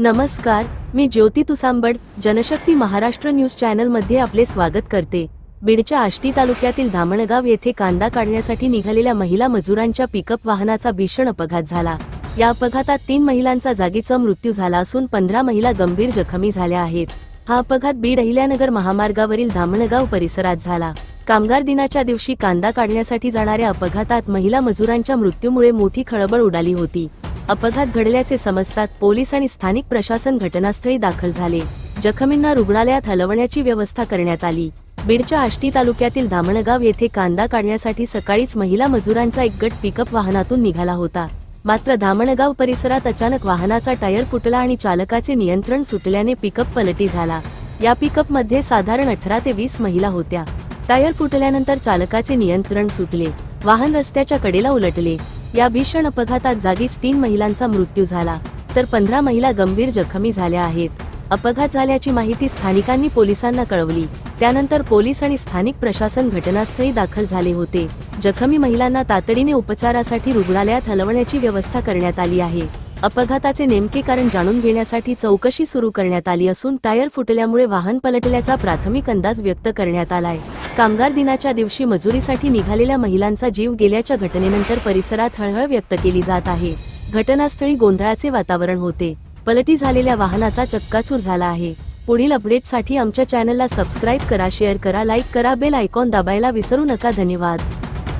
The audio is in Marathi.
नमस्कार मी ज्योती तुसांबड जनशक्ती महाराष्ट्र न्यूज चॅनलमध्ये आपले स्वागत करते. बीडच्या आष्टी तालुक्यातील धामणगाव येथे कांदा काढण्यासाठी निघालेल्या महिला मजुरांच्या पिकअप वाहनाचा भीषण अपघात झाला. या अपघातात तीन महिलांचा जागीचा मृत्यू झाला असून पंधरा महिला गंभीर जखमी झाल्या आहेत. हा अपघात बीड अहिल्यानगर महामार्गावरील धामणगाव परिसरात झाला. कामगार दिनाच्या दिवशी कांदा काढण्यासाठी जाणाऱ्या अपघातात महिला मजुरांच्या मृत्यूमुळे मोठी खळबळ उडाली होती. अपघात घडल्याचे समजतात पोलीस आणि स्थानिक प्रशासन घटनास्थळी दाखल झाले. जखमींना रुग्णालयात हलवण्याची व्यवस्था करण्यात आली. बीडच्या आष्टी तालुक्यातील धामणगाव येथे कांदा काढण्यासाठी सकाळीच महिला मजुरांचा एक गट पिकअप वाहनातून निघाला होता. मात्र धामणगाव परिसरात अचानक वाहनाचा टायर फुटला आणि चालकाचे नियंत्रण सुटल्याने पिकअप पलटी झाला. या पिकअपमध्ये साधारण अठरा ते वीस महिला होत्या. टायर फुटल्यानंतर चालकाचे नियंत्रण सुटले. वाहन रस्त्याच्या कडेला उलटले. या भीषण अपघातात जागीच तीन महिलांचा मृत्यू झाला तर पंधरा महिला गंभीर जखमी झाल्या आहेत. अपघात झाल्याची माहिती स्थानिकांनी पोलिसांना कळवली. त्यानंतर पोलीस आणि स्थानिक प्रशासन घटनास्थळी दाखल झाले होते. जखमी महिलांना तातडीने उपचारासाठी रुग्णालयात हलवण्याची व्यवस्था करण्यात आली आहे. अपघाताचे नेमके कारण जाणून घेण्यासाठी चौकशी सुरू करण्यात आली असून टायर फुटल्यामुळे वाहन पलटल्याचा प्राथमिक अंदाज व्यक्त करण्यात आलाय. कामगार दिनाच्या दिवशी मजुरीसाठी निघालेल्या महिलांचा जीव गेल्याच्या घटनेनंतर परिसरात हळहळ व्यक्त केली जात आहे. घटनास्थळी गोंधळाचे वातावरण होते. पलटी झालेल्या वाहनाचा चक्काचूर झाला आहे. पुढील अपडेटसाठी आमच्या चॅनलला सबस्क्राईब करा शेअर करा लाईक करा बेल आयकॉन दाबायला विसरू नका. धन्यवाद.